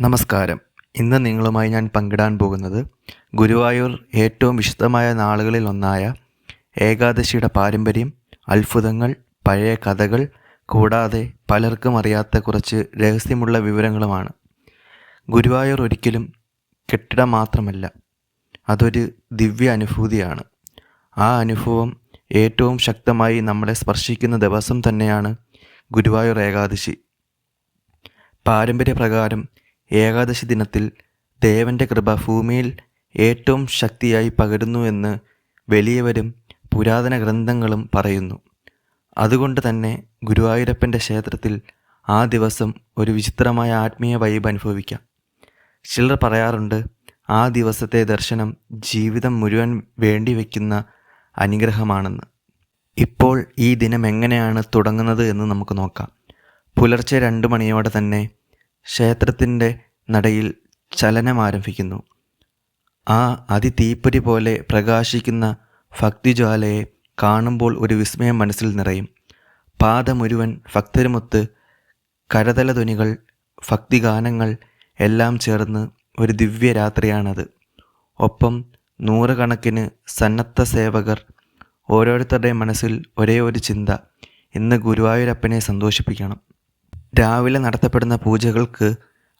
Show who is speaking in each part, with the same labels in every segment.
Speaker 1: നമസ്കാരം. ഇന്ന് നിങ്ങളുമായി ഞാൻ പങ്കിടാൻ പോകുന്നത് ഗുരുവായൂർ ഏറ്റവും വിശുദ്ധമായ നാളുകളിൽ ഒന്നായ ഏകാദശിയുടെ പാരമ്പര്യം അത്ഭുതങ്ങൾ പഴയ കഥകൾ കൂടാതെ പലർക്കും അറിയാത്ത കുറച്ച് രഹസ്യമുള്ള വിവരങ്ങളുമാണ്. ഗുരുവായൂർ ഒരിക്കലും കെട്ടിടം മാത്രമല്ല അതൊരു ദിവ്യ അനുഭൂതിയാണ്. ആ അനുഭവം ഏറ്റവും ശക്തമായി നമ്മളെ സ്പർശിക്കുന്ന ദിവസം തന്നെയാണ് ഗുരുവായൂർ ഏകാദശി. പാരമ്പര്യപ്രകാരം ഏകാദശി ദിനത്തിൽ ദേവന്റെ കൃപ ഭൂമിയിൽ ഏറ്റവും ശക്തിയായി പകരുന്നു എന്ന് വലിയവരും പുരാതന ഗ്രന്ഥങ്ങളും പറയുന്നു. അതുകൊണ്ട് തന്നെ ഗുരുവായൂരപ്പന്റെ ക്ഷേത്രത്തിൽ ആ ദിവസം ഒരു വിചിത്രമായ ആത്മീയ വൈബ് അനുഭവിക്കാം. ചിലർ പറയാറുണ്ട് ആ ദിവസത്തെ ദർശനം ജീവിതം മുഴുവൻ വേണ്ടിവെക്കുന്ന അനുഗ്രഹമാണെന്ന്. ഇപ്പോൾ ഈ ദിനം എങ്ങനെയാണ് തുടങ്ങുന്നത് എന്ന് നമുക്ക് നോക്കാം. പുലർച്ചെ രണ്ട് മണിയോടെ തന്നെ ക്ഷേത്രത്തിന്റെ നടയിൽ ചലനം ആരംഭിക്കുന്നു. ആ അതിതീപ്പൊരി പോലെ പ്രകാശിക്കുന്ന ഭക്തിജ്വാലയെ കാണുമ്പോൾ ഒരു വിസ്മയം മനസ്സിൽ നിറയും. പാത മുഴുവൻ ഭക്തരുമൊത്ത് കരതല ധ്വനികൾ ഭക്തിഗാനങ്ങൾ എല്ലാം ചേർന്ന് ഒരു ദിവ്യരാത്രിയാണത്. ഒപ്പം നൂറുകണക്കിന് സന്നദ്ധ സേവകർ ഓരോരുത്തരുടെയും മനസ്സിൽ ഒരേ ഒരു ചിന്ത ഇന്ന് ഗുരുവായൂരപ്പനെ സന്തോഷിപ്പിക്കണം. രാവിലെ നടത്തപ്പെടുന്ന പൂജകൾക്ക്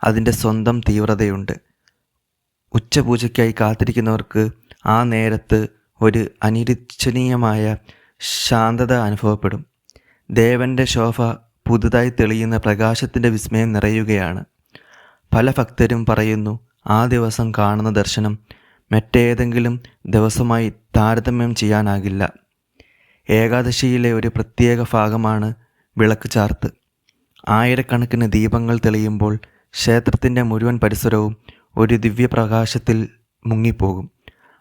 Speaker 1: അതിന്റെ സ്വന്തം തീവ്രതയുണ്ട്. ഉച്ചപൂജയ്ക്കായി കാത്തിരിക്കുന്നവർക്ക് ആ നേരത്ത് ഒരു അനിരീക്ഷണീയമായ ശാന്തത അനുഭവപ്പെടും. ദേവന്റെ ശോഭ പുതുതായി തെളിയുന്ന പ്രകാശത്തിന്റെ വിസ്മയം നിറയുകയാണ്. പല ഭക്തരും പറയുന്നു ആ ദിവസം കാണുന്ന ദർശനം മറ്റേതെങ്കിലും ദിവസമായി താരതമ്യം ചെയ്യാനാകില്ല. ഏകാദശിയിലെ ഒരു പ്രത്യേക ഭാഗമാണ് വിളക്ക് ചാർത്ത്. ആയിരക്കണക്കിന് ദീപങ്ങൾ തെളിയുമ്പോൾ ക്ഷേത്രത്തിന്റെ മുഴുവൻ പരിസരവും ഒരു ദിവ്യപ്രകാശത്തിൽ മുങ്ങിപ്പോകും.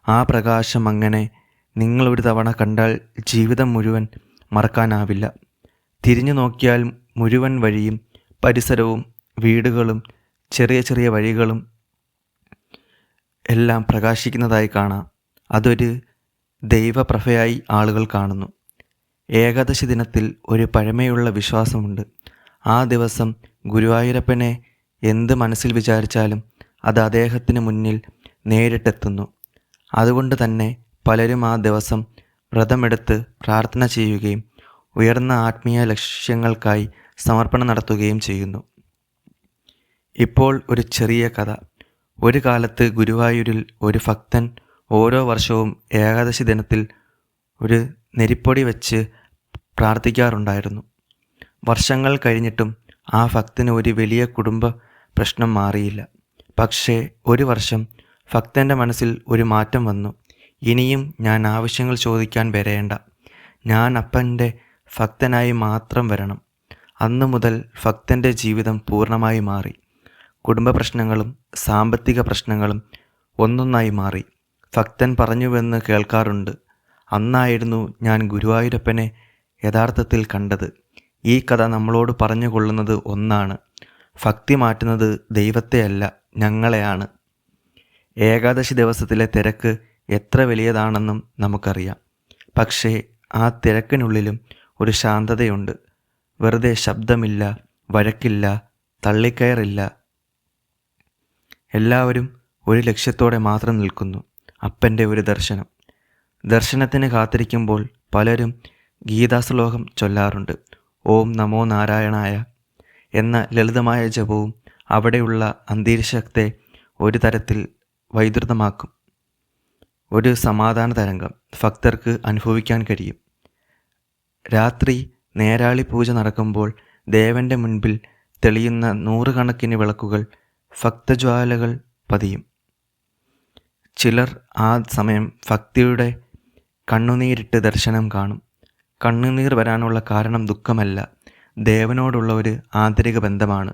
Speaker 1: ആ പ്രകാശം അങ്ങനെ നിങ്ങൾ ഒരു തവണ കണ്ടാൽ ജീവിതം മുഴുവൻ മറക്കാനാവില്ല. തിരിഞ്ഞു നോക്കിയാൽ മുഴുവൻ വഴിയും പരിസരവും വീടുകളും ചെറിയ ചെറിയ വഴികളും എല്ലാം പ്രകാശിക്കുന്നതായി കാണാം. അതൊരു ദൈവപ്രഭയായി ആളുകൾ കാണുന്നു. ഏകാദശി ദിനത്തിൽ ഒരു പഴമയുള്ള വിശ്വാസമുണ്ട്. ആ ദിവസം ഗുരുവായൂരപ്പനെ എന്ത് മനസ്സിൽ വിചാരിച്ചാലും അത് അദ്ദേഹത്തിന് മുന്നിൽ നേരിട്ടെത്തുന്നു. അതുകൊണ്ട് തന്നെ പലരും ആ ദിവസം വ്രതമെടുത്ത് പ്രാർത്ഥന ചെയ്യുകയും ഉയർന്ന ആത്മീയ ലക്ഷ്യങ്ങൾക്കായി സമർപ്പണം നടത്തുകയും ചെയ്യുന്നു. ഇപ്പോൾ ഒരു ചെറിയ കഥ. ഒരു കാലത്ത് ഗുരുവായൂരിൽ ഒരു ഭക്തൻ ഓരോ വർഷവും ഏകാദശി ദിനത്തിൽ ഒരു നെരിപ്പൊടി വെച്ച് പ്രാർത്ഥിക്കാറുണ്ടായിരുന്നു. വർഷങ്ങൾ കഴിഞ്ഞിട്ടും ആ ഭക്തന് ഒരു വലിയ കുടുംബ പ്രശ്നം മാറിയില്ല. പക്ഷേ ഒരു വർഷം ഭക്തന്റെ മനസ്സിൽ ഒരു മാറ്റം വന്നു. ഇനിയും ഞാൻ ആവശ്യങ്ങൾ ചോദിക്കാൻ വരേണ്ട. ഞാൻ അപ്പന്റെ ഭക്തനായി മാത്രം വരണം. അന്നു മുതൽ ഭക്തന്റെ ജീവിതം പൂർണമായി മാറി. കുടുംബ പ്രശ്നങ്ങളും സാമ്പത്തിക പ്രശ്നങ്ങളും ഒന്നൊന്നായി മാറി. ഭക്തൻ പറഞ്ഞുവെന്ന് കേൾക്കാറുണ്ട്. അന്നായിരുന്നു ഞാൻ ഗുരുവായൂരപ്പനെ യഥാർത്ഥത്തിൽ കണ്ടത്. ഈ കഥ നമ്മളോട് പറഞ്ഞു കൊള്ളുന്നത് ഒന്നാണ്. ഭക്തി മാറ്റുന്നത് ദൈവത്തെയല്ല ഞങ്ങളെയാണ്. ഏകാദശി ദിവസത്തിലെ തിരക്ക് എത്ര വലിയതാണെന്നും നമുക്കറിയാം. പക്ഷേ ആ തിരക്കിനുള്ളിലും ഒരു ശാന്തതയുണ്ട്. വെറുതെ ശബ്ദമില്ല വഴക്കില്ല തള്ളിക്കയറില്ല. എല്ലാവരും ഒരു ലക്ഷ്യത്തോടെ മാത്രം നിൽക്കുന്നു. അപ്പന്റെ ഒരു ദർശനം. ദർശനത്തിന് കാത്തിരിക്കുമ്പോൾ പലരും ഗീതാശ്ലോകം ചൊല്ലാറുണ്ട്. ഓം നമോ നാരായണായ എന്ന ലളിതമായ ജപവും അവിടെയുള്ള അന്തരീക്ഷത്തെ ഒരു തരത്തിൽ വൈദ്യുതമാക്കും ഒരു സമാധാന തരംഗം ഭക്തർക്ക് അനുഭവിക്കാൻ കഴിയും. രാത്രി നേരാളി പൂജ നടക്കുമ്പോൾ ദേവന്റെ മുൻപിൽ തെളിയുന്ന നൂറുകണക്കിന് വിളക്കുകൾ ഭക്തജ്വാലകൾ പതിയും. ചിലർ ആ സമയം ഭക്തിയുടെ കണ്ണുനീരിട്ട് ദർശനം കാണും. കണ്ണുനീർ വരാനുള്ള കാരണം ദുഃഖമല്ല. ദേവനോടുള്ള ഒരു ആന്തരിക ബന്ധമാണ്.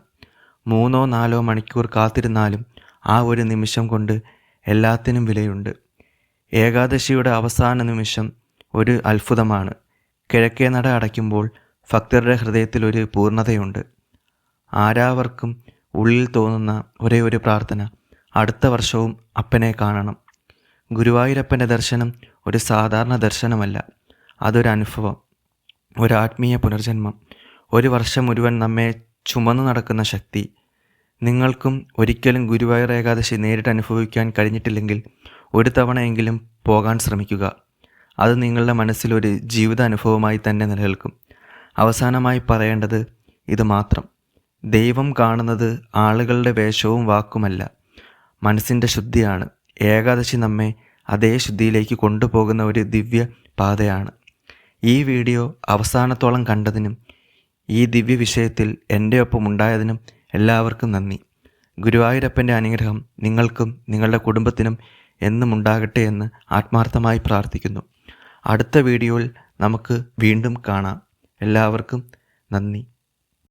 Speaker 1: മൂന്നോ നാലോ മണിക്കൂർ കാത്തിരുന്നാലും ആ ഒരു നിമിഷം കൊണ്ട് എല്ലാത്തിനും വിലയുണ്ട്. ഏകാദശിയുടെ അവസാന നിമിഷം ഒരു അത്ഭുതമാണ്. കിഴക്കേ നട അടയ്ക്കുമ്പോൾ ഭക്തരുടെ ഹൃദയത്തിൽ ഒരു പൂർണതയുണ്ട്. ആരാവർക്കും ഉള്ളിൽ തോന്നുന്ന ഒരേ ഒരു പ്രാർത്ഥന അടുത്ത വർഷവും അപ്പനെ കാണണം. ഗുരുവായൂരപ്പന്റെ ദർശനം ഒരു സാധാരണ ദർശനമല്ല. അതൊരു അനുഭവം. ഒരു ആത്മീയ പുനർജന്മം. ഒരു വർഷം മുഴുവൻ നമ്മെ ചുമന്നു നടക്കുന്ന ശക്തി. നിങ്ങൾക്കും ഒരിക്കലും ഗുരുവായൂർ ഏകാദശി നേരിട്ട് അനുഭവിക്കാൻ കഴിഞ്ഞിട്ടില്ലെങ്കിൽ ഒരു തവണയെങ്കിലും പോകാൻ ശ്രമിക്കുക. അത് നിങ്ങളുടെ മനസ്സിലൊരു ജീവിത അനുഭവമായി തന്നെ നിലനിൽക്കും. അവസാനമായി പറയേണ്ടത് ഇത് മാത്രം. ദൈവം കാണുന്നത് ആളുകളുടെ വേഷവും വാക്കുമല്ല. മനസ്സിന്റെ ശുദ്ധിയാണ്. ഏകാദശി നമ്മെ അതേ ശുദ്ധിയിലേക്ക് കൊണ്ടുപോകുന്ന ഒരു ദിവ്യ പാതയാണ് ഈ വീഡിയോ അവസാനത്തോളം കണ്ടതിനും ഈ ദിവ്യ വിഷയത്തിൽ എന്റെ ഒപ്പം ഉണ്ടായതിനും എല്ലാവർക്കും നന്ദി. ഗുരുവായൂരപ്പന്റെ അനുഗ്രഹം നിങ്ങൾക്കും നിങ്ങളുടെ കുടുംബത്തിനും എന്നും ഉണ്ടാകട്ടെ എന്ന് ആത്മാർത്ഥമായി പ്രാർത്ഥിക്കുന്നു. അടുത്ത വീഡിയോയിൽ നമുക്ക് വീണ്ടും കാണാം. എല്ലാവർക്കും നന്ദി.